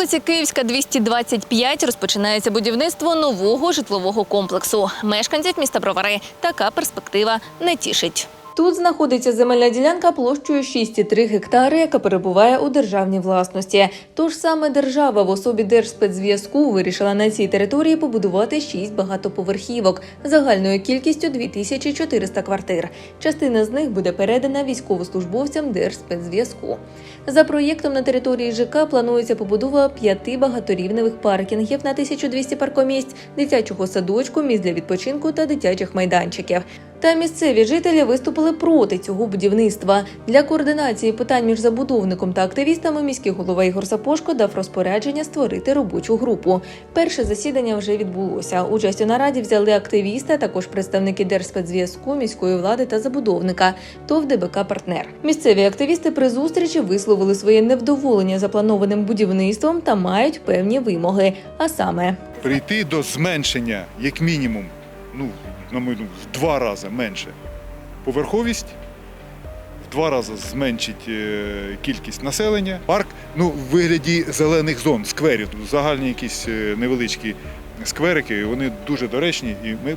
вулиці Київська, 225 розпочинається будівництво нового житлового комплексу. Мешканців міста Бровари така перспектива не тішить. Тут знаходиться земельна ділянка площею 6,3 гектари, яка перебуває у державній власності. Тож саме держава в особі Держспецзв'язку вирішила на цій території побудувати 6 багатоповерхівок загальною кількістю 2400 квартир. Частина з них буде передана військовослужбовцям Держспецзв'язку. За проєктом на території ЖК планується побудова п'яти багаторівневих паркінгів на 1200 паркомісць, дитячого садочку, місць для відпочинку та дитячих майданчиків. Та місцеві жителі виступили проти цього будівництва. Для координації питань між забудовником та активістами міський голова Ігор Сапошко дав розпорядження створити робочу групу. Перше засідання вже відбулося. Участь у нараді взяли активісти, також представники Держспецзв'язку, міської влади та забудовника. ТОВ ДБК партнер. Місцеві активісти при зустрічі висловили своє невдоволення запланованим будівництвом та мають певні вимоги. А саме прийти до зменшення, як мінімум, ну, на мою думку, в два рази менше. Поверховість в два рази зменшить е, кількість населення. Парк ну, в вигляді зелених зон, скверів, загальні якісь е, невеличкі скверики, вони дуже доречні, і ми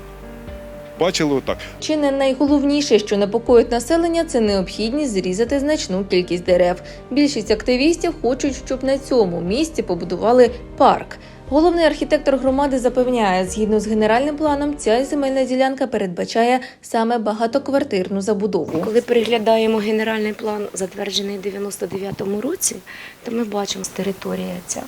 бачили отак. Чи не найголовніше, що непокоїть населення, це необхідність зрізати значну кількість дерев. Більшість активістів хочуть, щоб на цьому місці побудували парк. Головний архітектор громади запевняє, згідно з генеральним планом, ця земельна ділянка передбачає саме багатоквартирну забудову. Коли переглядаємо генеральний план, затверджений в 99-му році, то ми бачимо, що територія ця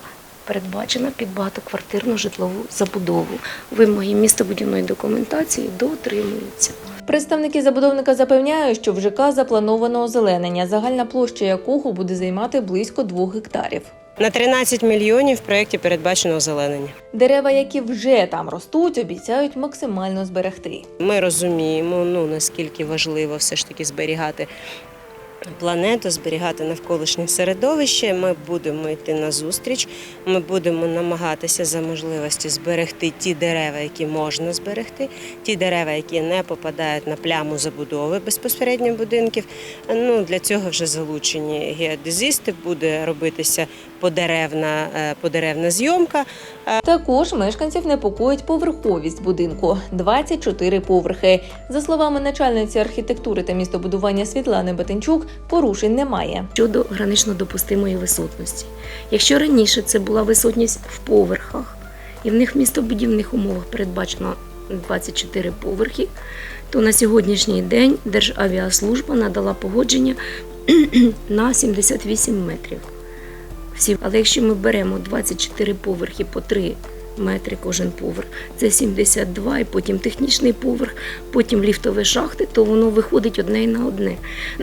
передбачена під багатоквартирну житлову забудову. Вимоги містобудівної документації дотримуються. Представники забудовника запевняють, що в ЖК заплановано озеленення, загальна площа якого буде займати близько двох гектарів. На 13 мільйонів в проєкті передбачено озеленення. Дерева, які вже там ростуть, обіцяють максимально зберегти. Ми розуміємо, ну наскільки важливо все ж таки зберігати планету, зберігати навколишнє середовище. Ми будемо йти на зустріч. Ми будемо намагатися за можливості зберегти ті дерева, які можна зберегти, ті дерева, які не попадають на пляму забудови безпосередньо будинків. Ну для цього вже залучені геодезисти. Буде робитися подеревна, е, подеревна зйомка. Також мешканців непокоїть поверховість будинку 24 поверхи. За словами начальниці архітектури та містобудування Світлани Батенчук, порушень немає. Щодо гранично допустимої висотності. Якщо раніше це була висотність в поверхах, і в них в містобудівних умовах передбачено 24 поверхи, то на сьогоднішній день Державіаслужба надала погодження на 78 метрів. Але якщо ми беремо 24 поверхи по 3 метри кожен поверх, це 72, і потім технічний поверх, потім ліфтові шахти, то воно виходить одне на одне.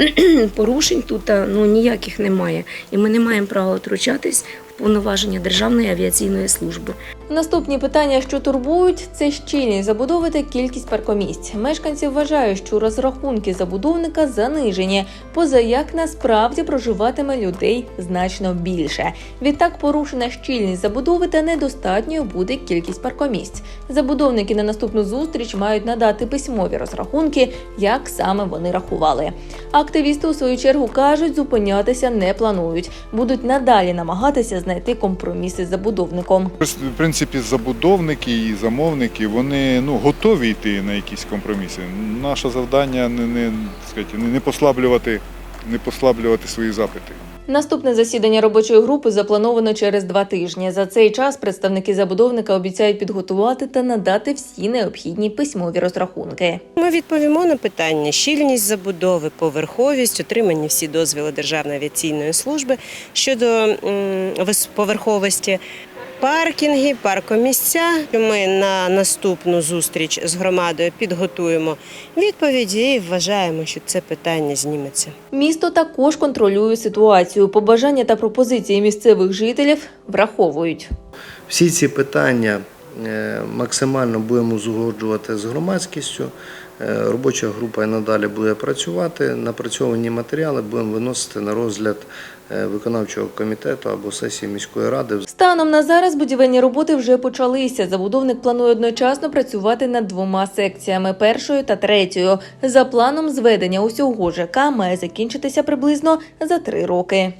Порушень тут ну, ніяких немає. І ми не маємо права втручатись в повноваження Державної авіаційної служби. Наступні питання, що турбують, це щільність забудови та кількість паркомісць. Мешканці вважають, що розрахунки забудовника занижені, поза як насправді проживатиме людей значно більше. Відтак порушена щільність забудови та недостатньою буде кількість паркомісць. Забудовники на наступну зустріч мають надати письмові розрахунки, як саме вони рахували. Активісти у свою чергу кажуть, зупинятися не планують, будуть надалі намагатися знайти компроміси з забудовником. В принципі, забудовники і замовники вони ну, готові йти на якісь компроміси. Наше завдання не, не, сказати, не, не послаблювати, не послаблювати свої запити. Наступне засідання робочої групи заплановано через два тижні. За цей час представники забудовника обіцяють підготувати та надати всі необхідні письмові розрахунки. Ми відповімо на питання щільність забудови, поверховість, отримані всі дозвіли Державної авіаційної служби щодо м, поверховості. Паркінги, паркомісця. Ми на наступну зустріч з громадою підготуємо відповіді і вважаємо, що це питання зніметься. Місто також контролює ситуацію. Побажання та пропозиції місцевих жителів враховують. Всі ці питання е, максимально будемо узгоджувати з громадськістю. Е, Робоча група і надалі буде працювати. Напрацьовані матеріали будемо виносити на розгляд виконавчого комітету або сесії міської ради. Станом на зараз будівельні роботи вже почалися. Забудовник планує одночасно працювати над двома секціями першою та третьою. За планом зведення усього ЖК має закінчитися приблизно за три роки.